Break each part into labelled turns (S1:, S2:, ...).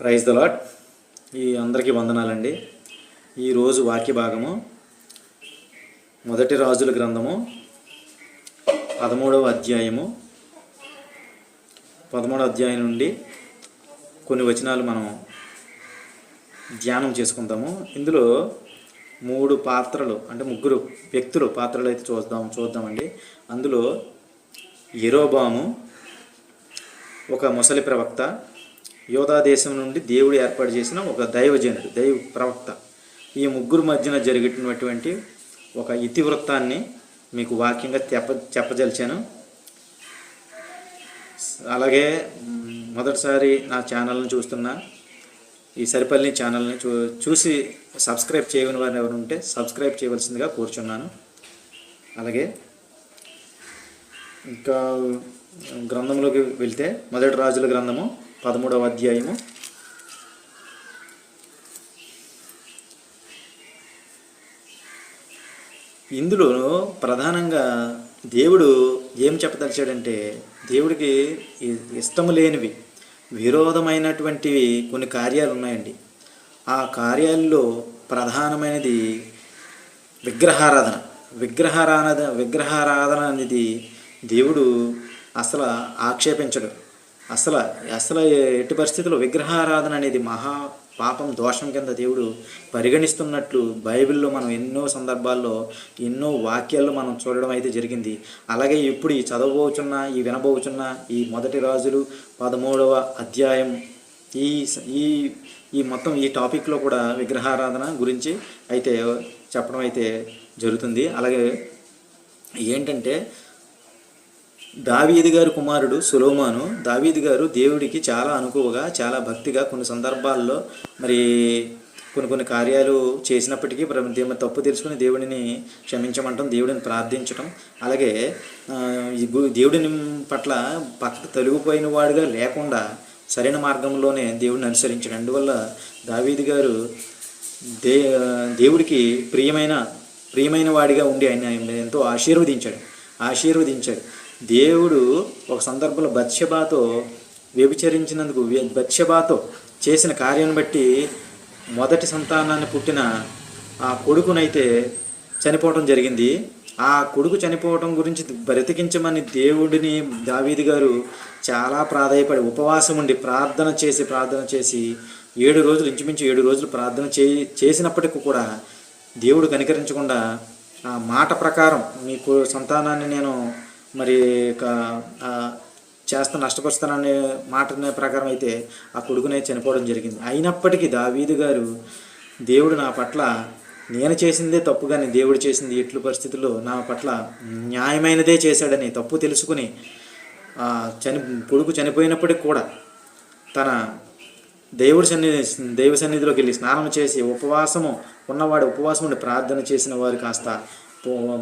S1: Praise the lot ఈ అందరికీ వందనాలండి. ఈరోజు వాక్య భాగము మొదటి రాజుల గ్రంథము పదమూడవ అధ్యాయము పదమూడవ అధ్యాయం నుండి కొన్ని వచనాలు మనం ధ్యానం చేసుకుందాము. ఇందులో మూడు పాత్రలు అంటే ముగ్గురు వ్యక్తులు పాత్రలు అయితే చూద్దాం చూద్దామండి. అందులో ఎరోబాము ఒక ముసలి ప్రవక్త యోధా దేశం నుండి దేవుడు ఏర్పాటు చేసిన ఒక దైవజనుడు దైవ ప్రవక్త. ఈ ముగ్గురు మధ్యన జరిగినటువంటి ఒక ఇతివృత్తాన్ని మీకు వాక్యంగా చెప్ప చెప్పజలిచాను అలాగే మొదటిసారి నా ఛానల్ని చూస్తున్న ఈ సరిపల్లి ఛానల్ని చూ చూసి సబ్స్క్రైబ్ చేయని వారు ఎవరు ఉంటే సబ్స్క్రైబ్ చేయవలసిందిగా కోరుచున్నాను. అలాగే ఇంకా గ్రంథంలోకి వెళ్తే మొదటి రాజుల గ్రంథము. పదమూడవ అధ్యాయము. ఇందులో ప్రధానంగా దేవుడు ఏం చెప్పదలిచాడంటే దేవుడికి ఇష్టము లేనివి విరోధమైనటువంటివి కొన్ని కార్యాలు ఉన్నాయండి. ఆ కార్యాల్లో ప్రధానమైనది విగ్రహారాధన. విగ్రహారాధన విగ్రహారాధన అనేది దేవుడు అసలు ఆక్షేపించడు. అసలు అసలు ఎట్టి పరిస్థితుల్లో విగ్రహారాధన అనేది మహా పాపం దోషం కింద దేవుడు పరిగణిస్తున్నట్లు బైబిల్లో మనం ఎన్నో సందర్భాల్లో ఎన్నో వాక్యాల్లో మనం చూడడం అయితే జరిగింది. అలాగే ఇప్పుడు ఈ చదవబోచున్న ఈ వినబోచున్న ఈ మొదటి రాజులు పదమూడవ అధ్యాయం ఈ ఈ ఈ మొత్తం ఈ టాపిక్లో కూడా విగ్రహారాధన గురించి అయితే చెప్పడం అయితే జరుగుతుంది. అలాగే ఏంటంటే దావీది గారు కుమారుడు సులోమాను. దావీది గారు దేవుడికి చాలా అనుకువగా చాలా భక్తిగా కొన్ని సందర్భాల్లో మరి కొన్ని కొన్ని కార్యాలు చేసినప్పటికీ దేవుని తప్పు తెలుసుకుని దేవుడిని క్షమించమంటాం దేవుడిని ప్రార్థించటం. అలాగే దేవుడిని పట్ల పక్క తొలగిపోయిన వాడుగా లేకుండా సరైన మార్గంలోనే దేవుడిని అనుసరించడం. అందువల్ల దావీది గారు దే దేవుడికి ప్రియమైన ప్రియమైన వాడిగా ఉండి ఆయన ఎంతో ఆశీర్వదించాడు. ఆశీర్వదించాడు. దేవుడు ఒక సందర్భంలో బత్షబాతో వ్యభిచరించినందుకు వ్య- బత్షబాతో చేసిన కార్యాన్ని బట్టి మొదటి సంతానాన్ని పుట్టిన ఆ కొడుకునైతే చనిపోవడం జరిగింది. ఆ కొడుకు చనిపోవడం గురించి బ్రతికించమని దేవుడిని దావీది గారు చాలా ప్రాధాయపడి ఉపవాసం ఉండి ప్రార్థన చేసి ప్రార్థన చేసి ఏడు రోజులు ఇంచుమించు ఏడు రోజులు ప్రార్థన చే చేసినప్పటికీ కూడా దేవుడు కనికరించకుండా ఆ మాట ప్రకారం మీకు సంతానాన్ని నేను మరి క- చేస్తా నష్టపరుస్తాననే మాట ప్రకారం అయితే ఆ కొడుకునే చనిపోవడం జరిగింది. అయినప్పటికీ దావీదు గారు దేవుడు నా పట్ల నేను చేసిందే తప్పు కానీ దేవుడు చేసింది ఇట్లు పరిస్థితుల్లో నా పట్ల న్యాయమైనదే చేశాడని తప్పు తెలుసుకుని చని కొడుకు చనిపోయినప్పటికి కూడా తన దేవుడి సన్నిధి దైవ సన్నిధిలోకి వెళ్ళి స్నానం చేసి ఉపవాసము ఉన్నవాడు ఉపవాసం ఉండి ప్రార్థన చేసిన వారు కాస్త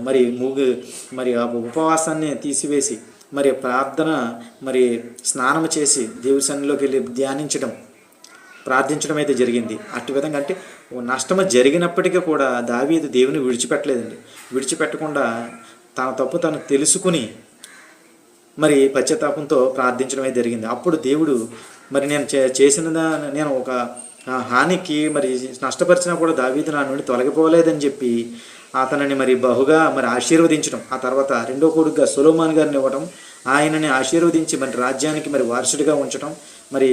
S1: మరి మూగు మరి ఆ ఉపవాసాన్ని తీసివేసి మరి ప్రార్థన మరి స్నానం చేసి దేవుడి సన్నిలోకి వెళ్ళి ధ్యానించడం ప్రార్థించడం అయితే జరిగింది. అటు విధంగా అంటే నష్టం నష్టము జరిగినప్పటికీ కూడా దావీదు దేవుని విడిచిపెట్టలేదండి. విడిచిపెట్టకుండా తన తప్పు తను తెలుసుకుని మరి పశ్చాత్తాపంతో ప్రార్థించడమే జరిగింది. అప్పుడు దేవుడు మరి నేను చే చేసిన నేను ఒక హానికి మరి నష్టపరిచినా కూడా దావీదు నా నుండి తొలగిపోలేదని చెప్పి అతనిని మరి బహుగా మరి ఆశీర్వదించడం ఆ తర్వాత రెండో కొడుకుగా సులోమాన్ గారిని ఇవ్వడం ఆయనని ఆశీర్వదించి మరి రాజ్యానికి మరి వారసుడిగా ఉంచడం మరి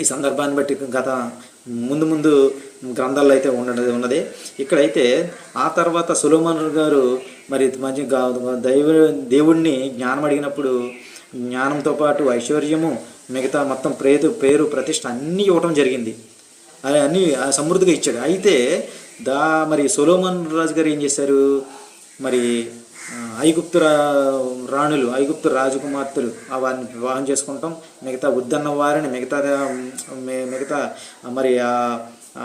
S1: ఈ సందర్భాన్ని బట్టి గత ముందు ముందు గ్రంథాల్లో అయితే ఉన్నది ఉన్నది. ఇక్కడైతే ఆ తర్వాత సులోమన్ గారు మరి మంచి దైవ దేవుణ్ణి జ్ఞానం అడిగినప్పుడు జ్ఞానంతో పాటు ఐశ్వర్యము మిగతా మొత్తం ప్రేరు పేరు ప్రతిష్ట అన్నీ ఇవ్వటం జరిగింది. అవి అన్నీ ఆ సమృద్ధిగా ఇచ్చాడు. అయితే దా మరి సొలోమన్ రాజు గారు ఏం చేశారు? మరి ఐగుప్తు రా రాణులు ఐగుప్తు రాజకుమార్తెలు ఆ వారిని వివాహం చేసుకుంటాం. మిగతా ఉద్దన్న వారిని మిగతా మిగతా మరి ఆ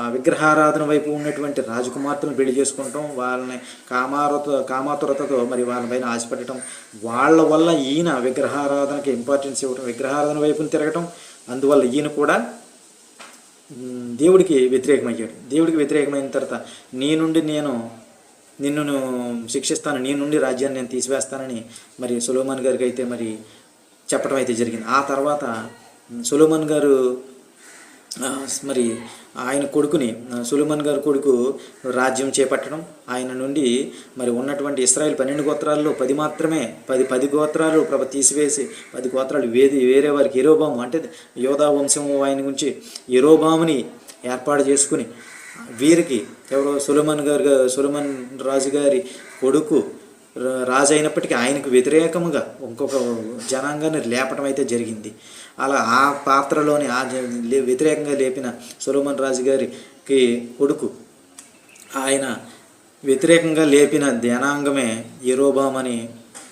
S1: విగ్రహారాధన వైపు ఉన్నటువంటి రాజకుమార్తెలను పెళ్ళి చేసుకుంటాం. వాళ్ళని కామారత కామాతురతతో మరి వాళ్ళపైన ఆశపడటం. వాళ్ళ వల్ల ఈయన విగ్రహారాధనకి ఇంపార్టెన్స్ ఇవ్వటం విగ్రహారాధన వైపును తిరగటం. అందువల్ల ఈయన కూడా దేవుడికి వ్యతిరేకమయ్యాడు. దేవుడికి వ్యతిరేకమైన తర్వాత నీ నుండి నేను నిన్ను శిక్షిస్తాను నీ నుండి రాజ్యాన్ని నేను తీసివేస్తానని మరి సులోమాన్ గారికి అయితే మరి చెప్పడం అయితే జరిగింది. ఆ తర్వాత సులోమాన్ గారు మరి ఆయన కొడుకుని సులుమన్ గారి కొడుకు రాజ్యం చేపట్టడం ఆయన నుండి మరి ఉన్నటువంటి ఇస్రాయేల్ పన్నెండు గోత్రాల్లో పది మాత్రమే పది పది గోత్రాలు ప్రభ తీసివేసి పది గోత్రాలు వేది వేరే వారికి ఎరోబాము అంటే యోధా వంశం ఆయన గురించి ఎరోబాముని ఏర్పాటు చేసుకుని వీరికి ఎవరో సులమన్ గారు సులమన్ రాజు గారి కొడుకు రాజు అయినప్పటికీ ఆయనకు వ్యతిరేకముగా ఇంకొక జనాంగాన్ని లేపడం అయితే జరిగింది. అలా ఆ పాత్రలోని ఆ లే- వ్యతిరేకంగా లేపిన సొలోమన్ రాజు గారికి కొడుకు ఆయన వ్యతిరేకంగా లేపిన జనాంగమే ఎరోబామ్ అని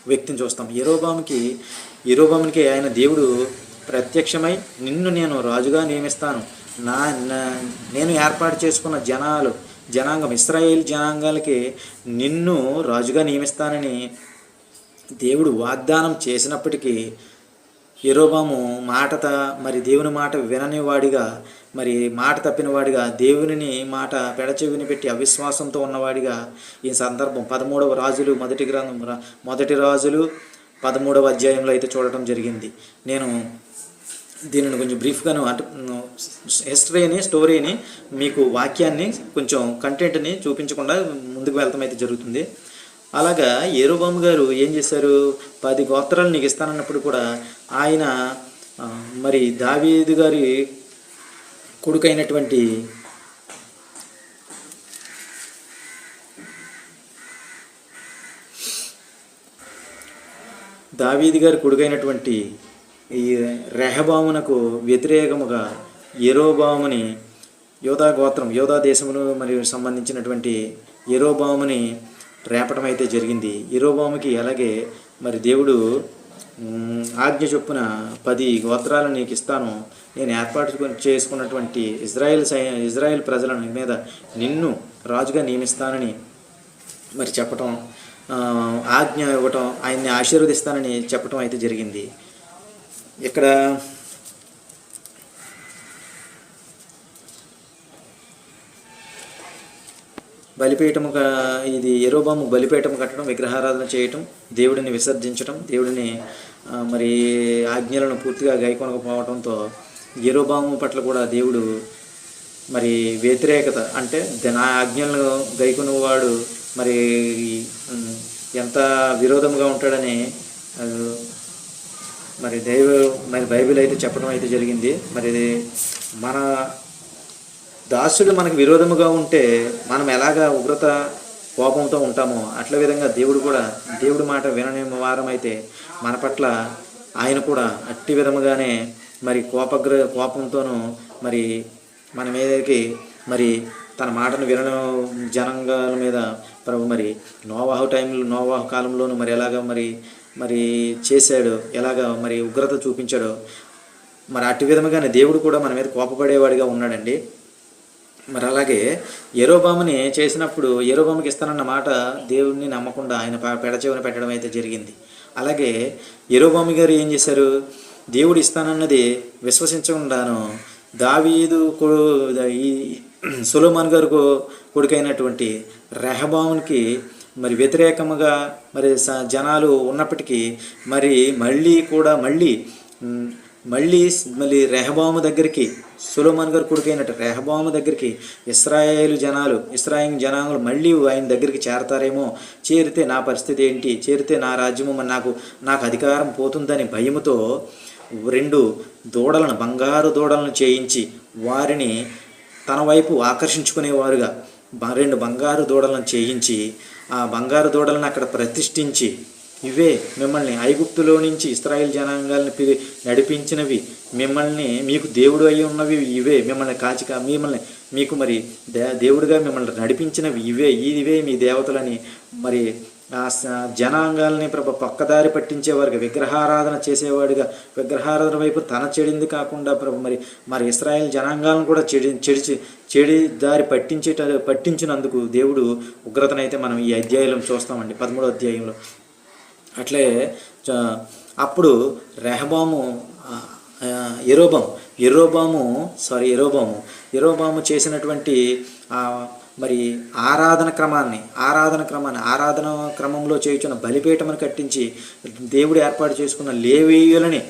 S1: వ్యక్తిని చూస్తాం. ఎరోబామ్కి ఎరోబామ్కి ఆయన దేవుడు ప్రత్యక్షమై నిన్ను నేను రాజుగా నియమిస్తాను. నా- నేను ఏర్పాటు చేసుకున్న జనాలు జనాంగం ఇస్రాయేల్ జనాంగాలకి నిన్ను రాజుగా నియమిస్తానని దేవుడు వాగ్దానం చేసినప్పటికీ యెరోబాము మాట మరి దేవుని మాట వినని వాడిగా మరి మాట తప్పిన వాడిగా దేవునిని మాట పెడచెవిని పెట్టి అవిశ్వాసంతో ఉన్నవాడిగా ఈ సందర్భం పదమూడవ రాజులు మొదటి గ్రంథం మొదటి రాజులు పదమూడవ అధ్యాయంలో అయితే చూడటం జరిగింది. నేను దీనిని కొంచెం బ్రీఫ్గాను అంటే హిస్టరీని స్టోరీని మీకు వాక్యాన్ని కొంచెం కంటెంట్ని చూపించకుండా ముందుకు వెళ్తాం అయితే జరుగుతుంది. అలాగా ఏరోబాము గారు ఏం చేశారు? పది గోత్రాలు నీకు ఇస్తానన్నప్పుడు కూడా ఆయన మరి దావీదు గారి కొడుకైనటువంటి దావీది గారి కొడుకైనటువంటి ఈ రెహబామునకు వ్యతిరేకముగా ఎరోబాముని యోధా గోత్రం యోధా దేశమును మరియు సంబంధించినటువంటి ఎరోబాముని రేపటం అయితే జరిగింది. ఎరోబాముకి అలాగే మరి దేవుడు ఆజ్ఞ చొప్పున పది గోత్రాలను నీకు ఇస్తాను. నేను ఏర్పాటు చేసుకున్నటువంటి ఇజ్రాయెల్ సై ఇజ్రాయెల్ ప్రజల మీద నిన్ను రాజుగా నియమిస్తానని మరి చెప్పటం ఆజ్ఞ ఇవ్వటం ఆయన్ని ఆశీర్వదిస్తానని చెప్పటం అయితే జరిగింది. ఇక్కడ బలిపీఠము ఇది ఎరోబాము బలిపీఠం కట్టడం విగ్రహారాధన చేయటం దేవుడిని విసర్జించటం దేవుడిని మరి ఆజ్ఞలను పూర్తిగా గైకొనకపోవడంతో ఎరోబాము పట్ల కూడా దేవుడు మరి వ్యతిరేకత అంటే ద- నా ఆజ్ఞలను గైకొనేవాడు మరి ఎంత విరోధంగా ఉంటాడని మరి దైవ మరి బైబిల్ అయితే చెప్పడం అయితే జరిగింది. మరి మన దాసుడు మనకు విరోధముగా ఉంటే మనం ఎలాగా ఉగ్రత కోపంతో ఉంటామో అట్ల విధంగా దేవుడు కూడా దేవుడి మాట వినని వారం అయితే మన పట్ల ఆయన కూడా అట్టి విధముగానే మరి కోపగ్ర కోపంతోనూ మరి మన మీదకి మరి తన మాటను వినడం జనంగాల మీద ప్రభు మరి నోవాహు టైంలో నోవాహు కాలంలోనూ మరి ఎలాగ మరి మరి చేశాడు ఎలాగ మరి ఉగ్రత చూపించాడో మరి అటు విధముగానే దేవుడు కూడా మన మీద కోపపడేవాడిగా ఉన్నాడండి. మరి అలాగే ఎరోబాముని చేసినప్పుడు ఎరోబాముకి ఇస్తానన్న మాట దేవుడిని నమ్మకుండా ఆయన ప- పెడచెవిన పెట్టడం అయితే జరిగింది. అలాగే ఎరోబాము గారు ఏం చేశారు? దేవుడు ఇస్తానన్నది విశ్వసించకుండాను దావీదు ఈ సులోమాన్ గారు కొడుకైనటువంటి రెహబామునికి మరి వ్యతిరేకముగా మరి స- జనాలు ఉన్నప్పటికీ మరి మళ్ళీ కూడా మళ్ళీ మళ్ళీ మళ్ళీ రెహబాము దగ్గరికి సులోమన్ గారు కొడుకైనట్టు రెహబాము దగ్గరికి ఇస్రాయేలు జనాలు ఇస్రాయేల్ జనాలు మళ్ళీ ఆయన దగ్గరికి చేరతారేమో చేరితే నా పరిస్థితి ఏంటి చేరితే నా రాజ్యము మరి నాకు నాకు అధికారం పోతుందని భయముతో రెండు దూడలను బంగారు దూడలను చేయించి వారిని తన వైపు ఆకర్షించుకునేవారుగా. రెండు బంగారు దూడలను చేయించి ఆ బంగారు దూడలను అక్కడ ప్రతిష్ఠించి ఇవే మిమ్మల్ని ఐగుప్తులో నుంచి ఇస్రాయిల్ జనాంగాలను పిలి నడిపించినవి. మిమ్మల్ని మీకు దేవుడు అయి ఉన్నవి ఇవే. మిమ్మల్ని కాచిక మిమ్మల్ని మీకు మరి దే దేవుడిగా మిమ్మల్ని నడిపించినవి ఇవే. ఇవే మీ దేవతలని మరి జనాంగాల్ని ప్రభ పక్కదారి పట్టించేవారికి విగ్రహారాధన చేసేవాడిగా. విగ్రహారాధన వైపు తన చెడింది కాకుండా ప్రభు మరి మరి ఇస్రాయల్ జనాంగాలను కూడా చెడి చెడిచి చెడి దారి పట్టించేట పట్టించినందుకు దేవుడు ఉగ్రతనైతే మనం ఈ అధ్యాయంలో చూస్తామండి పదమూడో అధ్యాయంలో. అట్లే అప్పుడు రెహబాము ఎరోబాము ఎరోబాము సారీ ఎరోబాము ఎరోబాము చేసినటువంటి మరి ఆరాధన క్రమాన్ని ఆరాధన క్రమాన్ని ఆరాధన క్రమంలో చేయుచున్న బలిపీఠమును కట్టించి దేవుడు ఏర్పాటు చేసుకున్న లేవేయులని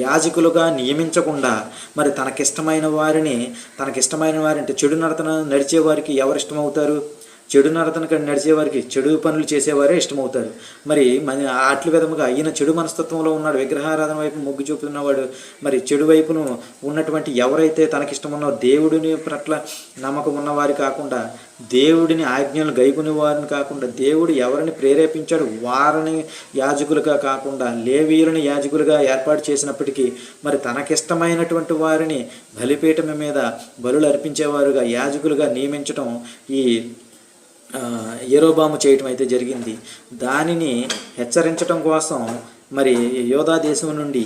S1: యాజకులుగా నియమించకుండా మరి తనకిష్టమైన వారిని తనకిష్టమైన వారి అంటే చెడు నడతన నడిచే వారికి ఎవరు ఇష్టమవుతారు చెడు నడతన నడిచే వారికి చెడు పనులు చేసేవారే ఇష్టమవుతారు. మరి మన అట్ల విధముగా ఈయన చెడు మనస్తత్వంలో ఉన్నాడు విగ్రహారాధన వైపు మొగ్గు చూపుతున్నవాడు మరి చెడు వైపును ఉన్నటువంటి ఎవరైతే తనకిష్టమున్నో దేవుడిని పట్ల నమ్మకం ఉన్నవారు కాకుండా దేవుడిని ఆజ్ఞలు గైకునే వారిని కాకుండా దేవుడు ఎవరిని ప్రేరేపించాడు వారిని యాజకులుగా కాకుండా లేవీయులని యాజకులుగా ఏర్పాటు చేసినప్పటికీ మరి తనకిష్టమైనటువంటి వారిని బలిపీఠం మీద బలులు అర్పించేవారుగా యాజకులుగా నియమించడం ఈ ఏరోబాము చేయటం అయితే జరిగింది. దానిని హెచ్చరించటం కోసం మరి యోధా దేశం నుండి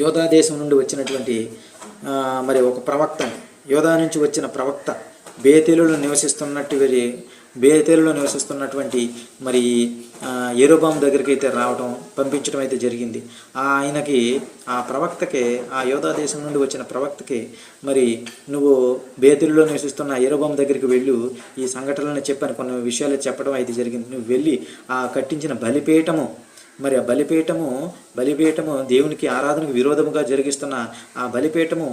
S1: యోధా దేశం నుండి వచ్చినటువంటి మరి ఒక ప్రవక్త యోధా నుంచి వచ్చిన ప్రవక్త బేతేలులో నివసిస్తున్నట్టు వీరి బేతేలులో నివసిస్తున్నటువంటి మరి ఆ, దగ్గరికి అయితే రావడం పంపించడం అయితే జరిగింది. ఆ ఆయనకి ఆ ప్రవక్తకే ఆ యోధా దేశం నుండి వచ్చిన ప్రవక్తకి మరి నువ్వు బేతుల్లో నివసిస్తున్న ఏరోబాము దగ్గరికి వెళ్ళు. ఈ సంఘటనలను చెప్పాను కొన్ని విషయాలు చెప్పడం అయితే జరిగింది. నువ్వు వెళ్ళి ఆ కట్టించిన బలిపీఠము మరి ఆ బలిపీఠము బలిపీఠము దేవునికి ఆరాధనకు విరోధముగా జరిగిస్తున్న ఆ బలిపీఠము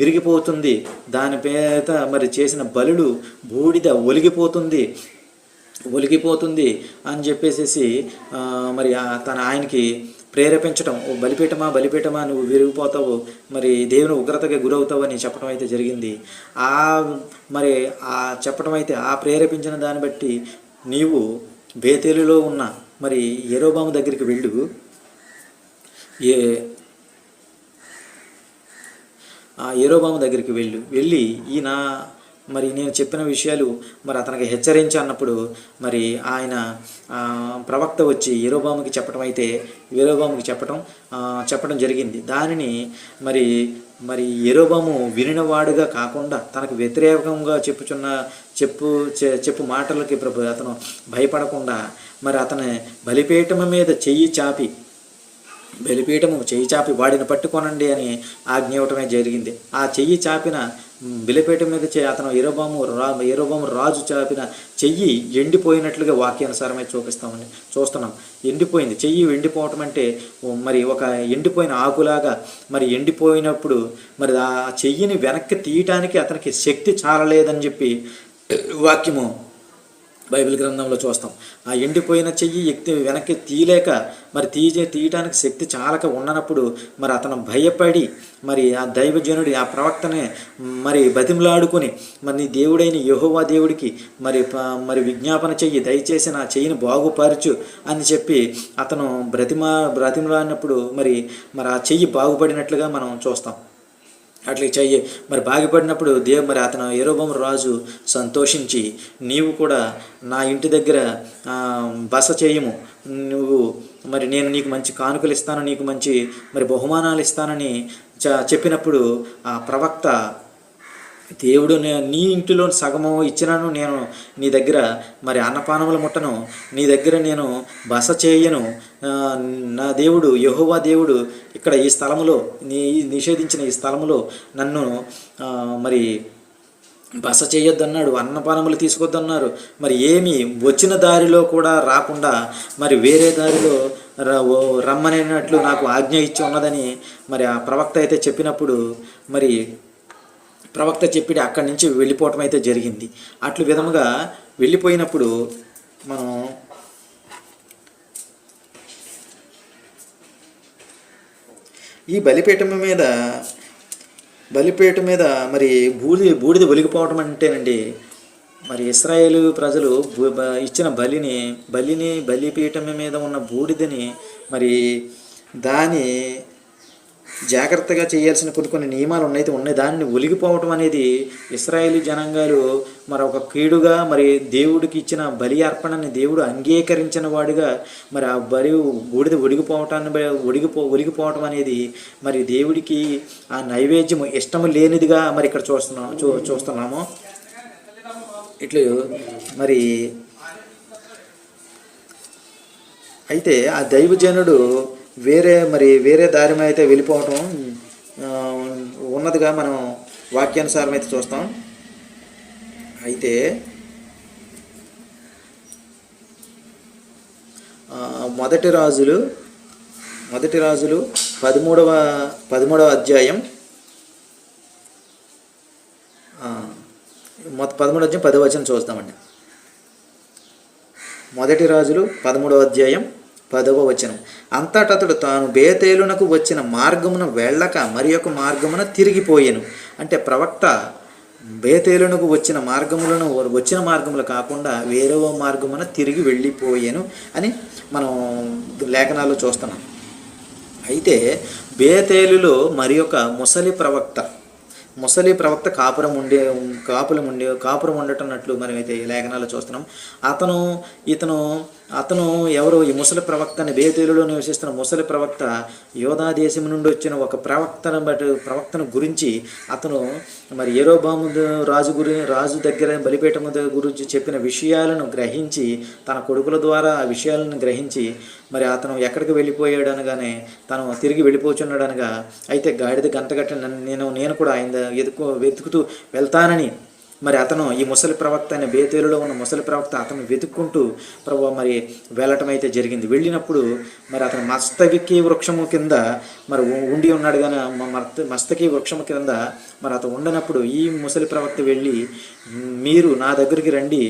S1: విరిగిపోతుంది. దాని పేద మరి చేసిన బలులు బూడిద ఒలిగిపోతుంది. ఒలిగిపోతుంది అని చెప్పేసేసి మరి ఆ తన ఆయనకి ప్రేరేపించడం ఓ బలిపీఠమా బలిపీఠమా నువ్వు విరిగిపోతావు మరి దేవుని ఉగ్రతగా గురవుతావు అని చెప్పడం అయితే జరిగింది. ఆ మరి ఆ చెప్పడం అయితే ఆ ప్రేరేపించిన దాన్ని బట్టి నీవు బేతేలులో ఉన్న మరి ఎరోబాము దగ్గరికి వెళ్ళు. ఏ ఆ ఏరోబాము దగ్గరికి వెళ్ళు. వెళ్ళి ఈయన మరి నేను చెప్పిన విషయాలు మరి అతనికి హెచ్చరించి అన్నప్పుడు మరి ఆయన ప్రవక్త వచ్చి ఏరోబాముకి చెప్పడం అయితే ఏరోబాముకి చెప్పడం చెప్పడం జరిగింది. దానిని మరి మరి ఏరోబాము వినినవాడుగా కాకుండా తనకు వ్యతిరేకంగా చెప్పుచున్న చెప్పు చె- చెప్పు మాటలకి ప్రభు అతను భయపడకుండా మరి అతని బలిపీఠము మీద చెయ్యి చాపి బలిపీఠము చెయ్యి చాపి వాడిని పట్టుకోనండి అని ఆజ్ఞ ఇవ్వటమే జరిగింది. ఆ చెయ్యి చాపిన బలిపీఠం మీద చే అతను ఎరోబాము రా ఎరోబాము రాజు చాపిన చెయ్యి ఎండిపోయినట్లుగా వాక్యానుసారమే చూపిస్తామని చూస్తున్నాం. ఎండిపోయింది. చెయ్యి ఎండిపోవటం అంటే మరి ఒక ఎండిపోయిన ఆకులాగా మరి ఎండిపోయినప్పుడు మరి ఆ చెయ్యిని వెనక్కి తీయటానికి అతనికి శక్తి చాలలేదని చెప్పి వాక్యము బైబిల్ గ్రంథంలో చూస్తాం. ఆ ఎండిపోయిన చెయ్యి ఎక్కి వెనక్కి తీయలేక మరి తీయ తీయటానికి శక్తి చాలక ఉండనప్పుడు మరి అతను భయపడి మరి ఆ దైవజనుడి ఆ ప్రవక్తనే మరి బతిమలాడుకొని మరి నీ దేవుడైన యహోవా దేవుడికి మరి మరి విజ్ఞాపన చెయ్యి దయచేసి నా చెయ్యిని బాగుపరచు అని చెప్పి అతను బ్రతిమా బ్రతిమలాడినప్పుడు మరి మరి ఆ చెయ్యి బాగుపడినట్లుగా మనం చూస్తాం. అట్లా చెయ్యి. మరి బాగుపడినప్పుడు దేవు మరి అతను ఏరోబం రాజు సంతోషించి నీవు కూడా నా ఇంటి దగ్గర బస చేయము. నువ్వు మరి నేను నీకు మంచి కానుకలు ఇస్తాను నీకు మంచి మరి బహుమానాలు ఇస్తానని చ చెప్పినప్పుడు ఆ ప్రవక్త దేవుడు నీ ఇంటిలో సగము ఇచ్చినాను నేను నీ దగ్గర మరి అన్నపానముల ముట్టను నీ దగ్గర నేను బస చేయను. నా దేవుడు యహోవా దేవుడు ఇక్కడ ఈ స్థలములో నీ నిషేధించిన ఈ స్థలములో నన్ను మరి బస చేయొద్దన్నాడు అన్నపానములు తీసుకొద్దన్నారు. మరి ఏమి వచ్చిన దారిలో కూడా రాకుండా మరి వేరే దారిలో ర- రమ్మనేటట్లు నాకు ఆజ్ఞ ఇచ్చి ఉన్నదని మరి ఆ ప్రవక్త అయితే చెప్పినప్పుడు మరి ప్రవక్త చెప్పి అక్కడి నుంచి వెళ్ళిపోవటం అయితే జరిగింది. అట్లు విధముగా వెళ్ళిపోయినప్పుడు మనం ఈ బలిపీఠం మీద బలిపీఠం మీద మరి బూడిద బూడిద ఒలిగిపోవటం అంటేనండి మరి ఇస్రాయేల్ ప్రజలు ఇచ్చిన బలిని బలిని బలిపీఠం మీద ఉన్న బూడిదని మరి దాని జాగ్రత్తగా చేయాల్సిన కొన్ని కొన్ని నియమాలు ఉన్నాయి. ఉన్నాయి దానిని ఒలిగిపోవటం అనేది ఇస్రాయేలీ జనాంగాలు మరి ఒక కీడుగా మరి దేవుడికి ఇచ్చిన బలి అర్పణని దేవుడు అంగీకరించిన వాడిగా మరి ఆ బలి బూడిద ఒడిగిపోవటాన్ని బ- ఒడిగిపో ఒలిగిపోవటం అనేది మరి దేవుడికి ఆ నైవేద్యం ఇష్టం లేనిదిగా మరి ఇక్కడ చూస్తున్నాం చూ చూస్తున్నాము. ఇట్లు మరి అయితే ఆ దైవజనుడు వేరే మరి వేరే దారి అయితే వెళ్ళిపోవటం ఉన్నదిగా మనం వాక్యానుసారం అయితే చూస్తాం. అయితే మొదటి రాజులు మొదటి రాజులు పదమూడవ పదమూడవ అధ్యాయం మొత్తం పదమూడవ అధ్యాయం పదవచనం చూస్తామండి. మొదటి రాజులు పదమూడవ అధ్యాయం పదవ వచనం. అంతటతడు తాను బేతేలునకు వచ్చిన మార్గమున వెళ్ళక మరి ఒక మార్గమున తిరిగిపోయాను. అంటే ప్రవక్త బేతేలునకు వచ్చిన మార్గములను వచ్చిన మార్గములు కాకుండా వేరే మార్గమున తిరిగి వెళ్ళిపోయాను అని మనం లేఖనాల్లో చూస్తున్నాం. అయితే బేతేలులో మరి ఒక ముసలి ప్రవక్త ముసలి ప్రవక్త కాపురం ఉండే కాపులం ఉండే కాపురం ఉండటన్నట్లు మనమైతే లేఖనాలు చూస్తున్నాం. అతను ఇతను అతను ఎవరు? ఈ ముసలి ప్రవక్త అని బేతేలులో నివసిస్తున్న ముసలి ప్రవక్త యోధా దేశం నుండి వచ్చిన ఒక ప్రవక్తను బట్టి ప్రవక్తను గురించి అతను మరి ఏరోబాము రాజు గురి రాజు దగ్గర బలిపీఠం గురించి చెప్పిన విషయాలను గ్రహించి తన కొడుకుల ద్వారా ఆ విషయాలను గ్రహించి మరి అతను ఎక్కడికి వెళ్ళిపోయాడు అనగానే తను తిరిగి వెళ్ళిపోచున్నాడనగా అయితే గాడిద గంటగట్ట నేను నేను కూడా ఆయన ఎదుకు వెతుకుతూ వెళ్తానని మరి అతను ఈ ముసలి ప్రవక్త అనే బేతేలులో ఉన్న ముసలి ప్రవక్త అతను వెతుక్కుంటూ ప్రభు మరి వెళ్ళటం అయితే జరిగింది. వెళ్ళినప్పుడు మరి అతను మస్తకి వృక్షము కింద మరి ఉండి ఉన్నాడు కానీ మ- మస్తకి వృక్షము కింద మరి అతను ఉండనప్పుడు ఈ ముసలి ప్రవక్త వెళ్ళి మీరు నా దగ్గరికి రండి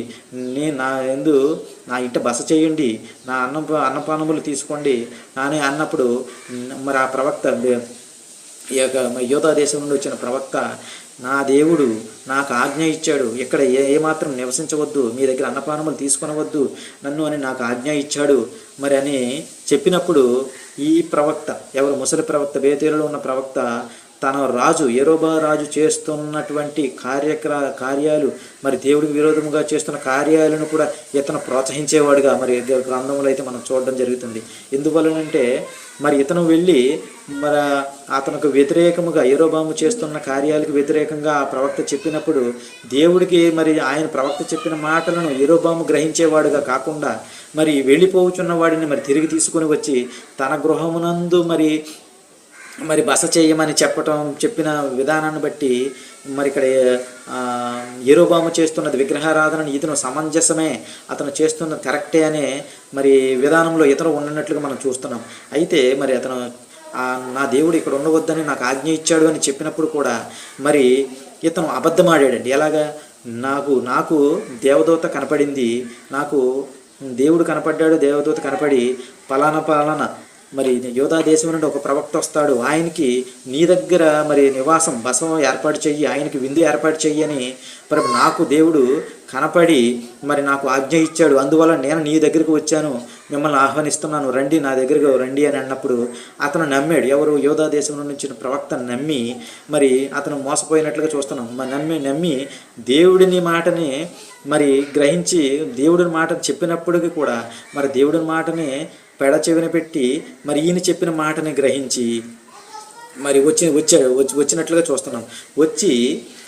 S1: నేను నా ఎందు నా ఇంట బస చేయండి నా అన్నం అన్నపానములు తీసుకోండి. నానే అన్నప్పుడు మరి ఆ ప్రవక్త ఈ యొక్క యోధా దేశం నుండి వచ్చిన ప్రవక్త నా దేవుడు నాకు ఆజ్ఞ ఇచ్చాడు. ఇక్కడ ఏ ఏమాత్రం నివసించవద్దు. మీ దగ్గర అన్నపానములు తీసుకొనవద్దు. నన్ను అని నాకు ఆజ్ఞ ఇచ్చాడు. మరి అని చెప్పినప్పుడు ఈ ప్రవక్త ఎవరు ముసలి ప్రవక్త బేతేరులో ఉన్న ప్రవక్త తన రాజు ఎరోబా రాజు చేస్తున్నటువంటి కార్యక్ర కార్యాలు మరి దేవుడికి విరోధముగా చేస్తున్న కార్యాలను కూడా ఇతను ప్రోత్సహించేవాడుగా మరి గ్రంథంలో అయితే మనం చూడడం జరుగుతుంది. ఎందువలనంటే మరి ఇతను వెళ్ళి మరి అతనికి వ్యతిరేకముగా ఏరోబాము చేస్తున్న కార్యాలకు వ్యతిరేకంగా ఆ ప్రవక్త చెప్పినప్పుడు దేవుడికి మరి ఆయన ప్రవక్త చెప్పిన మాటలను ఏరోబాము గ్రహించేవాడుగా కాకుండా మరి వెళ్ళిపోవచున్న వాడిని మరి తిరిగి తీసుకొని వచ్చి తన గృహమునందు మరి మరి బస చేయమని చెప్పటం చెప్పిన విధానాన్ని బట్టి మరి ఇక్కడ ఏరోబాము చేస్తున్నది విగ్రహారాధనని ఇతను సమంజసమే అతను చేస్తున్నది కరెక్టే అనే మరి విధానంలో ఇతను ఉన్నట్లుగా మనం చూస్తున్నాం. అయితే మరి అతను నా దేవుడు ఇక్కడ ఉండవద్దని నాకు ఆజ్ఞ ఇచ్చాడు అని చెప్పినప్పుడు కూడా మరి ఇతను అబద్ధమాడాడండి. ఎలాగా? నాకు నాకు దేవదూత కనపడింది నాకు దేవుడు కనపడ్డాడు దేవదూత కనపడి పలానా పలానా మరి యోధా దేశం నుండి ఒక ప్రవక్త వస్తాడు. ఆయనకి నీ దగ్గర మరి నివాసం బసం ఏర్పాటు చెయ్యి ఆయనకి విందు ఏర్పాటు చెయ్యి అని మరి నాకు దేవుడు కనపడి మరి నాకు ఆజ్ఞ ఇచ్చాడు. అందువల్ల నేను నీ దగ్గరికి వచ్చాను. మిమ్మల్ని ఆహ్వానిస్తున్నాను. రండి నా దగ్గరకు రండి అని అన్నప్పుడు అతను నమ్మాడు. ఎవరు? యోధా దేశం నుండి వచ్చిన ప్రవక్త నమ్మి మరి అతను మోసపోయినట్లుగా చూస్తున్నాం. మరి నమ్మి నమ్మి దేవుడిని మాటని మరి గ్రహించి దేవుడిని మాట చెప్పినప్పటికీ కూడా మరి దేవుడిని మాటని పెడ చెవిన పెట్టి మరి ఈయన చెప్పిన మాటని గ్రహించి మరి వచ్చి వచ్చాడు వచ్చి వచ్చినట్లుగా చూస్తున్నాం. వచ్చి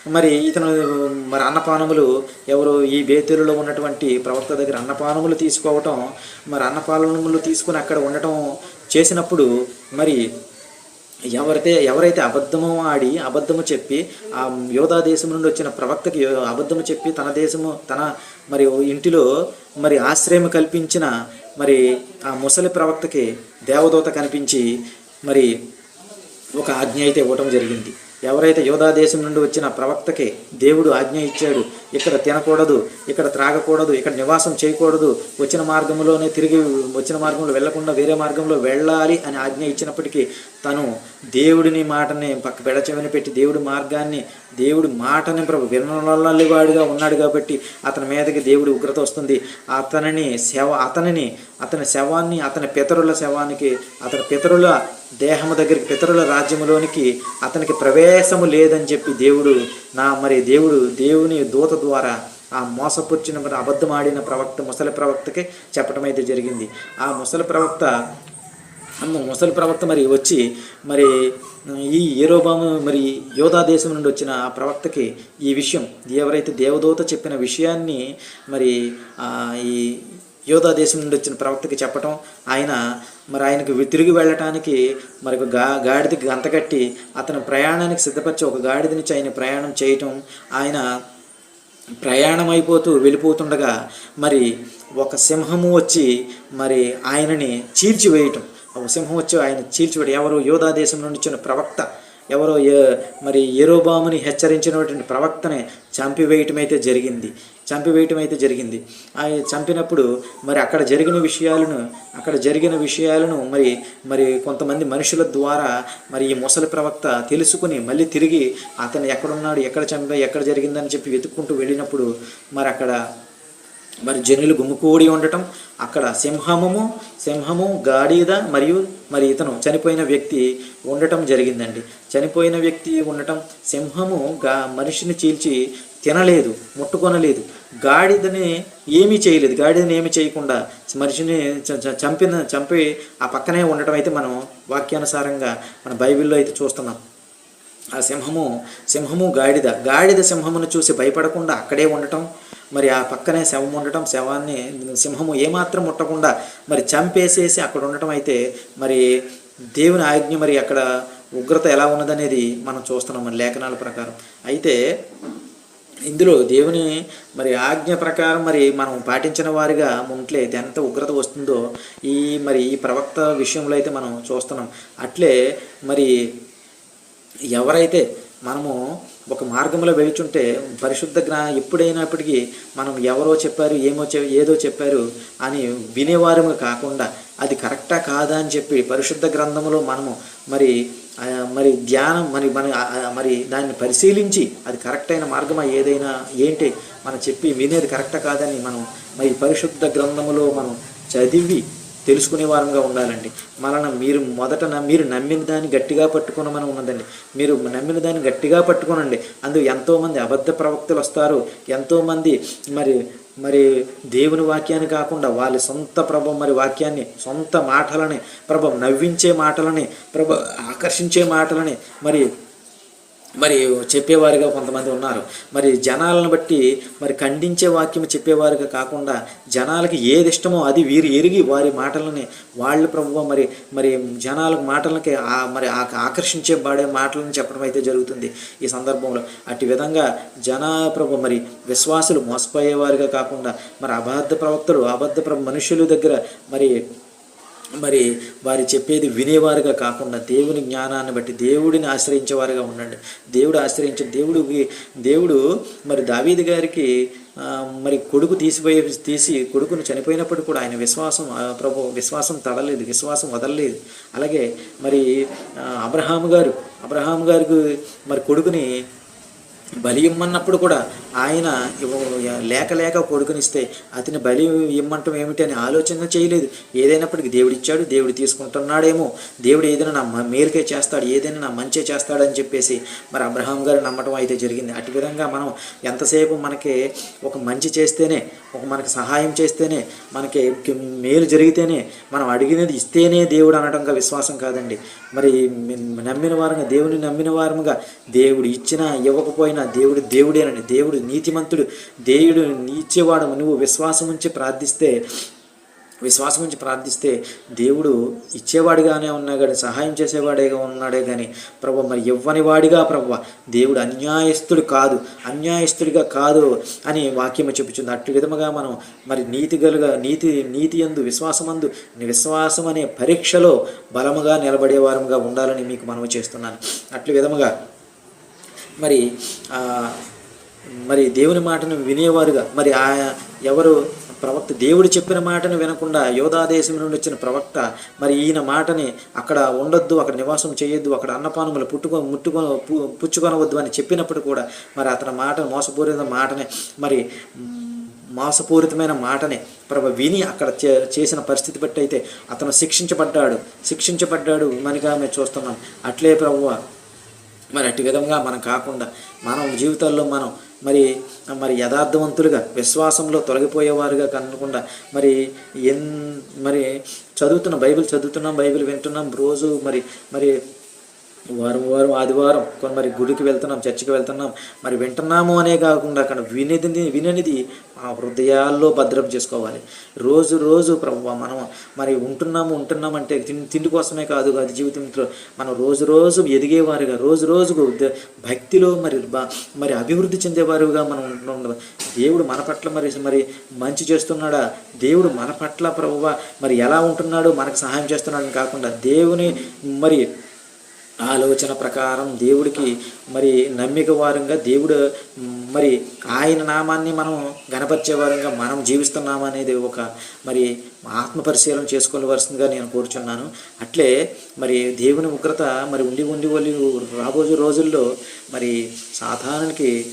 S1: మరి ఇతను మరి అన్నపానములు ఎవరు ఈ బేతులలో ఉన్నటువంటి ప్రవక్త దగ్గర అన్నపానములు తీసుకోవటం మరి అన్నపానములు తీసుకుని అక్కడ ఉండటం చేసినప్పుడు మరి ఎవరైతే ఎవరైతే అబద్ధము ఆడి అబద్ధము చెప్పి ఆ యోధా దేశం నుండి వచ్చిన ప్రవక్తకి అబద్ధము చెప్పి తన దేశము తన మరి ఇంటిలో మరి ఆశ్రయం కల్పించిన మరి ఆ ముసలి ప్రవక్తకి దేవదూత కనిపించి మరి ఒక ఆజ్ఞ అయితే ఇవ్వటం జరిగింది. ఎవరైతే యోధా దేశం నుండి వచ్చిన ప్రవక్తకి దేవుడు ఆజ్ఞ ఇచ్చాడు ఇక్కడ తినకూడదు ఇక్కడ త్రాగకూడదు ఇక్కడ నివాసం చేయకూడదు వచ్చిన మార్గంలోనే తిరిగి వచ్చిన మార్గంలో వెళ్ళకుండా వేరే మార్గంలో వెళ్ళాలి అని ఆజ్ఞ ఇచ్చినప్పటికీ తను దేవుడిని మాటని పక్క పెడచెవిని పెట్టి దేవుడి మార్గాన్ని దేవుడి మాటని ప్రభు వినవాడిగా ఉన్నాడు కాబట్టి అతని మీదకి దేవుడి ఉగ్రత వస్తుంది. అతనిని శవ అతనిని అతని శవాన్ని అతని పితరుల శవానికి అతని పితరుల దేహము దగ్గరికి పితరుల రాజ్యములోనికి అతనికి ప్రవేశము లేదని చెప్పి దేవుడు నా మరి దేవుడు దేవుని దూత ద్వారా ఆ మోసపుచ్చిన మరి అబద్ధమాడిన ప్రవక్త ముసలి ప్రవక్తకి చెప్పడం అయితే జరిగింది. ఆ ముసలి ప్రవక్త ముసలి ప్రవక్త మరి వచ్చి మరి ఈ ఏరోబాము మరి యోధా దేశం నుండి వచ్చిన ఆ ప్రవక్తకి ఈ విషయం ఎవరైతే దేవదూత చెప్పిన విషయాన్ని మరి ఈ యోధా దేశం నుండి వచ్చిన ప్రవక్తకి చెప్పటం ఆయన మరి ఆయనకు తిరిగి వెళ్ళటానికి మరి ఒక గా గాడిదకి గంతకట్టి అతని ప్రయాణానికి సిద్ధపరిచి ఒక గాడిదనిచ్చి ఆయన ప్రయాణం చేయటం ఆయన ప్రయాణం అయిపోతూ వెళ్ళిపోతుండగా మరి ఒక సింహము వచ్చి మరి ఆయనని చీల్చివేయటం. ఒక సింహం వచ్చి ఆయన చీల్చివేయడం ఎవరు యోధా దేశం నుండి వచ్చిన ప్రవక్త ఎవరో మరి ఎరోబాముని హెచ్చరించినటువంటి ప్రవక్తని చంపివేయటం అయితే జరిగింది. చంపివేయటం అయితే జరిగింది. ఆ చంపినప్పుడు మరి అక్కడ జరిగిన విషయాలను అక్కడ జరిగిన విషయాలను మరి మరి కొంతమంది మనుషుల ద్వారా మరి ఈ ముసలి ప్రవక్త తెలుసుకుని మళ్ళీ తిరిగి అతను ఎక్కడున్నాడు ఎక్కడ చంపా ఎక్కడ జరిగిందని చెప్పి వెతుక్కుంటూ వెళ్ళినప్పుడు మరి అక్కడ మరి జనులు గుమ్ముకూడి ఉండటం అక్కడ సింహము సింహము గాడిద మరియు మరి ఇతను చనిపోయిన వ్యక్తి ఉండటం జరిగిందండి. చనిపోయిన వ్యక్తి ఉండటం సింహము గా మనిషిని చీల్చి తినలేదు ముట్టుకొనలేదు. గాడిదని ఏమీ చేయలేదు. గాడిదని ఏమీ చేయకుండా మనిషిని చంపిన చంపి ఆ పక్కనే ఉండటం అయితే మనం వాక్యానుసారంగా మన బైబిల్లో అయితే చూస్తున్నాం. ఆ సింహము సింహము గాడిద. గాడిద సింహమును చూసి భయపడకుండా అక్కడే ఉండటం మరి ఆ పక్కనే శవం ఉండటం శవాన్ని సింహము ఏమాత్రం ముట్టకుండా మరి చంపేసేసి అక్కడ ఉండటం అయితే మరి దేవుని ఆజ్ఞ మరి అక్కడ ఉగ్రత ఎలా ఉన్నదనేది మనం చూస్తున్నాం మన లేఖనాల ప్రకారం. అయితే ఇందులో దేవుని మరి ఆజ్ఞ ప్రకారం మరి మనం పాటించిన వారిగా ఉంటే ఎంత ఉగ్రత వస్తుందో ఈ మరి ఈ ప్రవక్త విషయంలో అయితే మనం చూస్తున్నాం. అట్లే మరి ఎవరైతే మనము ఒక మార్గంలో వెళుచుంటే పరిశుద్ధ గ్రా ఎప్పుడైనప్పటికీ మనం ఎవరో చెప్పారు ఏమో చె ఏదో చెప్పారు అని వినేవారము కాకుండా అది కరెక్టా కాదా అని చెప్పి పరిశుద్ధ గ్రంథంలో మనము మరి మరి ధ్యానం మరి మన మరి దాన్ని పరిశీలించి అది కరెక్ట్ అయిన మార్గమా ఏదైనా ఏంటి మనం చెప్పి వినేది కరెక్టా కాదని మనం మరి పరిశుద్ధ గ్రంథములో మనం చదివి తెలుసుకునే వారంగా ఉండాలండి. మనల్ని మీరు మొదట మీరు నమ్మిన దాన్ని గట్టిగా పట్టుకునమని ఉన్నదండి. మీరు నమ్మిన దాన్ని గట్టిగా పట్టుకోనండి. అందుకు ఎంతోమంది అబద్ధ ప్రవక్తలు వస్తారు. ఎంతోమంది మరి మరి దేవుని వాక్యాన్ని కాకుండా వాళ్ళ సొంత ప్రభ మరి వాక్యాన్ని సొంత మాటలని ప్రభ నవ్వించే మాటలని ప్రభ ఆకర్షించే మాటలని మరి మరి చెప్పేవారుగా కొంతమంది ఉన్నారు. మరి జనాలను బట్టి మరి ఖండించే వాక్యం చెప్పేవారుగా కాకుండా జనాలకి ఏది ఇష్టమో అది వీరు ఎరిగి వారి మాటలని వాళ్ళ ప్రభు మరి మరి జనాల మాటలకి మరి ఆకర్షించే బాడే మాటలను చెప్పడం అయితే జరుగుతుంది ఈ సందర్భంలో. అట్టి విధంగా జనా ప్రభు మరి విశ్వాసులు మోసపోయేవారుగా కాకుండా మరి అబద్ధ ప్రవక్తలు అబద్ధ ప్రభు మనుషుల దగ్గర మరి మరి వారి చెప్పేది వినేవారుగా కాకుండా దేవుని జ్ఞానాన్ని బట్టి దేవుడిని ఆశ్రయించేవారుగా ఉండండి. దేవుడు ఆశ్రయించే దేవుడికి దేవుడు మరి దావీది గారికి మరి కొడుకు తీసిపోయే తీసి కొడుకును చనిపోయినప్పుడు కూడా ఆయన విశ్వాసం ప్రభు విశ్వాసం తడలేదు విశ్వాసం వదలలేదు. అలాగే మరి అబ్రహాం అబ్రహాము గారు అబ్రహాము గారికి మరి కొడుకుని బలి ఇమ్మన్నప్పుడు కూడా ఆయన లేక లేక కొడుకునిస్తే అతని బలి ఇమ్మంటం ఏమిటి అని ఆలోచన చేయలేదు. ఏదైనప్పటికీ దేవుడు ఇచ్చాడు దేవుడు తీసుకుంటున్నాడేమో. దేవుడు ఏదైనా నా మేలుకే చేస్తాడు ఏదైనా నా మంచే చేస్తాడని చెప్పేసి మరి అబ్రహాం గారు నమ్మటం అయితే జరిగింది. అటు విధంగా మనం ఎంతసేపు మనకి ఒక మంచి చేస్తేనే ఒక మనకి సహాయం చేస్తేనే మనకి మేలు జరిగితేనే మనం అడిగినది ఇస్తేనే దేవుడు అనడంగా విశ్వాసం కాదండి. మరి నమ్మిన వారంగా దేవుని నమ్మిన వారముగా దేవుడు ఇచ్చినా ఇవ్వకపోయినా దేవుడు దేవుడేనండి. దేవుడు నీతిమంతుడు. దేవుడు ఇచ్చేవాడు నువ్వు విశ్వాసం ఉంచి ప్రార్థిస్తే విశ్వాసం ఉంచి ప్రార్థిస్తే దేవుడు ఇచ్చేవాడిగానే ఉన్నా కానీ సహాయం చేసేవాడేగా ఉన్నాడే కానీ ప్రభు మరి ఇవ్వని వాడిగా ప్రభు దేవుడు అన్యాయస్తుడు కాదు అన్యాయస్తుడిగా కాదు అని వాక్యము చెప్పుచుంది అట్టి విధముగా మనం మరి నీతి గలుగా నీతి నీతి ఎందు విశ్వాసమందు విశ్వాసం అనే పరీక్షలో బలముగా నిలబడేవారముగా ఉండాలని మీకు మనవి చేస్తున్నాను. అట్లు విధముగా మరి మరి దేవుని మాటను వినేవారుగా మరి ఆ ఎవరు ప్రవక్త దేవుడు చెప్పిన మాటను వినకుండా యోధాదేశం నుండి వచ్చిన ప్రవక్త మరి ఈయన మాటని అక్కడ ఉండొద్దు అక్కడ నివాసం చేయొద్దు అక్కడ అన్నపానములు పుట్టుకొ ముట్టుకొని పుచ్చుకొనవద్దు అని చెప్పినప్పుడు కూడా మరి అతని మాట మోసపూరిత మాటని మరి మోసపూరితమైన మాటని ప్రభ విని అక్కడ చే- చేసిన పరిస్థితి బట్టి అయితే అతను శిక్షించబడ్డాడు. శిక్షించబడ్డాడు మనగా మేము చూస్తున్నాం. అట్లే ప్రభువ మరి అట్టి విధంగా మనం కాకుండా మనం జీవితాల్లో మనం మరి మరి యథార్థవంతులుగా విశ్వాసంలో తొలగిపోయేవారుగా కనకుండా మరి ఎన్ మరి చదువుతున్నాం బైబిల్ చదువుతున్నాం బైబిల్ వింటున్నాం రోజు మరి మరి వారం వారం ఆదివారం కొన్ని మరి గుడికి వెళ్తున్నాం చర్చికి వెళ్తున్నాం మరి వింటున్నాము అనే కాకుండా అక్కడ వినేది విననిది ఆ హృదయాల్లో భద్రం చేసుకోవాలి. రోజు రోజు ప్రభు మనం మరి ఉంటున్నాము ఉంటున్నామంటే తిండి తిండి కోసమే కాదు అది జీవితంలో మనం రోజు రోజు ఎదిగేవారుగా రోజు రోజుకు భక్తిలో మరి బ- మరి అభివృద్ధి చెందేవారుగా మనం ఉంటున్నాం. దేవుడు మన పట్ల మరి మరి మంచి చేస్తున్నాడా? దేవుడు మన పట్ల ప్రభువ మరి ఎలా ఉంటున్నాడు మనకు సహాయం చేస్తున్నాడని కాకుండా దేవుని మరి ఆలోచన ప్రకారం దేవుడికి మరి నమ్మిక వారంగా దేవుడు మరి ఆయన నామాన్ని మనం గణపరిచే వారంగా మనం జీవిస్తున్నాం అనేది ఒక మరి ఆత్మ పరిశీలన చేసుకోవలసిందిగా నేను కోరుచున్నాను. అట్లే మరి దేవుని ఉగ్రత మరి ఉండి ఉండి వాళ్ళు రాబోయే రోజుల్లో మరి సాధారణకి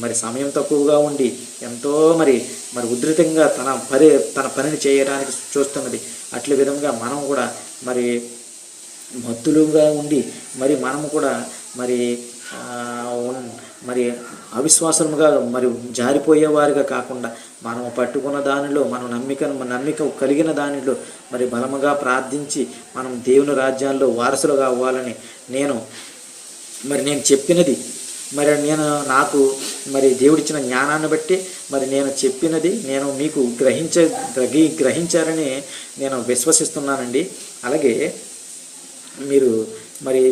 S1: మరి సమయం తక్కువగా ఉండి ఎంతో మరి మరి ఉధృతంగా తన పని తన పనిని చేయడానికి చూస్తున్నది. అట్ల విధంగా మనం కూడా మరి మత్తులుగా ఉండి మరి మనము కూడా మరి ఉన్- మరి అవిశ్వాసముగా మరి జారిపోయేవారుగా కాకుండా మనం పట్టుకున్న దానిలో మనం నమ్మిక నమ్మిక కలిగిన దానిలో మరి బలముగా ప్రార్థించి మనం దేవుని రాజ్యాల్లో వారసులుగా అవ్వాలని నేను మరి నేను చెప్పినది. మరి నేను నాకు మరి దేవుడిచ్చిన జ్ఞానాన్ని బట్టి మరి నేను చెప్పినది నేను మీకు గ్రహించ గ్రహి గ్రహించారని నేను విశ్వసిస్తున్నానండి. అలాగే మీరు మరి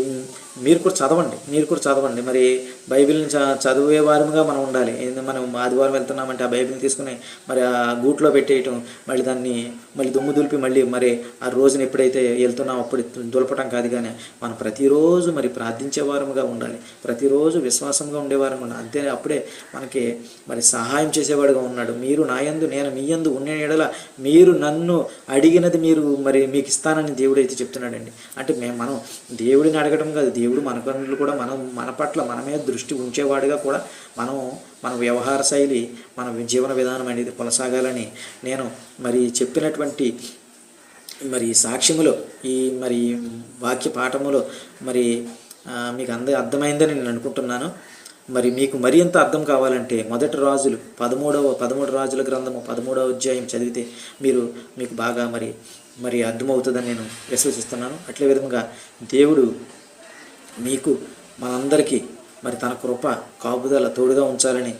S1: మీరు కూడా చదవండి మీరు కూడా చదవండి. మరి బైబిల్ని చ చదివే వారముగా మనం ఉండాలి. మనం ఆదివారం వెళ్తున్నామంటే ఆ బైబిల్ని తీసుకుని మరి ఆ గూట్లో పెట్టేయటం మళ్ళీ దాన్ని మళ్ళీ దుమ్ము దులిపి మళ్ళీ మరి ఆ రోజున ఎప్పుడైతే వెళ్తున్నాం అప్పుడు దులపటం కాదు కానీ మనం ప్రతిరోజు మరి ప్రార్థించే వారముగా ఉండాలి. ప్రతిరోజు విశ్వాసంగా ఉండేవారం ఉండాలి. అంతే అప్పుడే మనకి మరి సహాయం చేసేవాడుగా ఉన్నాడు. మీరు నాయందు నేను మీ యందు ఉండే ఎడల మీరు నన్ను అడిగినది మీరు మరి మీకు ఇస్తానని దేవుడు అయితే చెప్తున్నాడండి. అంటే మేము మనం దేవుడిని అడగడం కాదు దేవుడు మన పనులు కూడా మనం మన పట్ల మనమే దృష్టి ఉంచేవాడిగా కూడా మనం మన వ్యవహార శైలి మన జీవన విధానం అనేది కొనసాగాలని నేను మరి చెప్పినటువంటి మరి సాక్ష్యములో ఈ మరి వాక్య పాఠములో మరి మీకు అంద అర్థమైందని నేను అనుకుంటున్నాను. మరి మీకు మరింత అర్థం కావాలంటే మొదటి రాజులు పదమూడవ పదమూడు రాజుల గ్రంథము పదమూడవ అధ్యాయం చదివితే మీరు మీకు బాగా మరి మరి అర్థమవుతుందని నేను విశ్వసిస్తున్నాను. అట్లే విధంగా దేవుడు మీకు మనందరికీ మరి తన కృప కాపుదల తోడుగా ఉంచాలని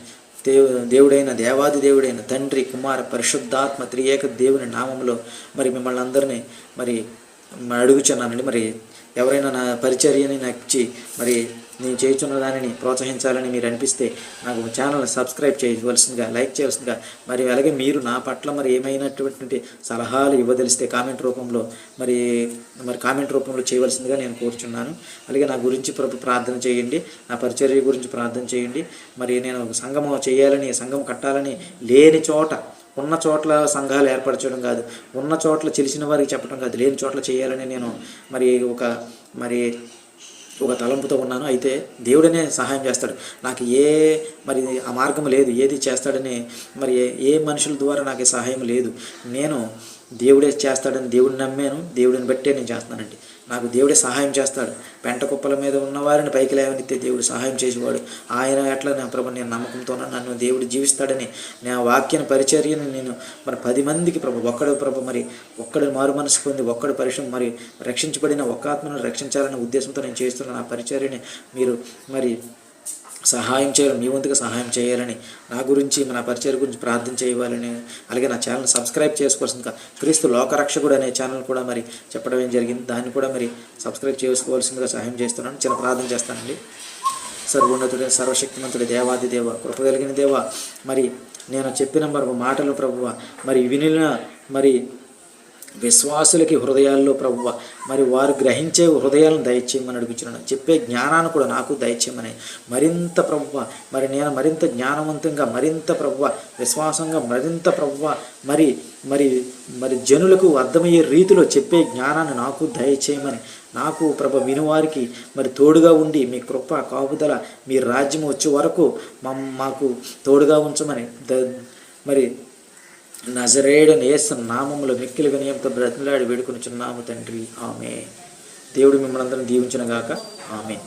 S1: దేవు దేవుడైన దేవాది దేవుడైన తండ్రి కుమార పరిశుద్ధాత్మ త్రియేక దేవుని నామంలో మరి మిమ్మల్ని అందరినీ మరి మరి అడుగుచున్నానండి. మరి ఎవరైనా నా పరిచర్యని నాకు ఇచ్చి మరి నేను చేయుచున్న దానిని ప్రోత్సహించాలని మీరు అనిపిస్తే నాకు ఛానల్ సబ్స్క్రైబ్ చేయవలసిందిగా లైక్ చేయవలసిందిగా మరి అలాగే మీరు నా పట్ల మరి ఏమైనటువంటి సలహాలు ఇవ్వదలిస్తే కామెంట్ రూపంలో మరి మరి కామెంట్ రూపంలో చేయవలసిందిగా నేను కోరుచున్నాను. అలాగే నా గురించి ప్రభు ప్రార్థన చేయండి నా పరిచర్య గురించి ప్రార్థన చేయండి. మరి నేను సంఘము చేయాలని సంఘం కట్టాలని లేని చోట ఉన్న చోట్ల సంఘాలు ఏర్పరచడం కాదు ఉన్న చోట్ల తెలిసిన వారికి చెప్పడం కాదు లేని చోట్ల చేయాలని నేను మరి ఒక మరి ఒక తలంపుతో ఉన్నాను అయితే దేవుడనే సహాయం చేస్తాడు. నాకు ఏ మరి ఆ మార్గం లేదు ఏది చేస్తాడని మరి ఏ- మనుషుల ద్వారా నాకు సహాయం లేదు. నేను దేవుడే చేస్తాడని దేవుడిని నమ్మాను దేవుడిని బట్టే నేను చేస్తున్నానండి. నాకు దేవుడే సహాయం చేస్తాడు. పెంట కుప్పల మీద ఉన్నవారిని పైకి లేవనిస్తే దేవుడు సహాయం చేసేవాడు. ఆయన ఎట్లా నా ప్రభు నేను నమ్మకంతో నన్ను దేవుడు జీవిస్తాడని నా వాక్యని పరిచర్యని నేను మరి పది మందికి ప్రభు ఒక్కడు ప్రభు మరి ఒక్కడు మారు మనసు పొంది ఒక్కడు పరిశ్రమ మరి రక్షించబడిన ఒక్క ఆత్మను రక్షించాలనే ఉద్దేశంతో నేను చేస్తున్న నా పరిచర్యని మీరు మరి సహాయం చేయాలి మీ వంతుగా సహాయం చేయాలని నా గురించి నా పరిచయం గురించి ప్రార్థన చేయాలని అలాగే నా ఛానల్ సబ్స్క్రైబ్ చేసుకోవాల్సిందిగా క్రీస్తు లోకరక్షకుడు అనే ఛానల్ కూడా మరి చెప్పడం ఏం జరిగింది దాన్ని కూడా మరి సబ్స్క్రైబ్ చేసుకోవాల్సిందిగా సహాయం చేస్తున్నాను చిన్న ప్రార్థన చేస్తానండి. సర్వోన్నతుడే సర్వశక్తిమంతుడే దేవాది దేవ కృప కలిగిన దేవ మరి నేను చెప్పిన మరి మాటలు ప్రభువ మరి వినిలిన మరి విశ్వాసులకి హృదయాల్లో ప్రభువ మరి వారు గ్రహించే హృదయాలను దయచేయమని అడుగుతున్నాను చెప్పే జ్ఞానాన్ని కూడా నాకు దయచేయమని. మరింత ప్రభువ మరి నేను మరింత జ్ఞానవంతంగా మరింత ప్రభువ విశ్వాసంగా మరింత ప్రభువ మరి మరి మరి జనులకు అర్థమయ్యే రీతిలో చెప్పే జ్ఞానాన్ని నాకు దయచేయమని. నాకు ప్రభ వినువారికి మరి తోడుగా ఉండి మీ కృప కాపుదల మీ రాజ్యం వచ్చే వరకు మాకు తోడుగా ఉంచమని. ద మరి నజరేడు నేసిన నామములు మిక్కిలి వినయంతో బ్రతిలాడి వేడుకుని చున్నాము తండ్రి. ఆమె దేవుడు మిమ్మల్ని అందరం దీవించిన గాక ఆమె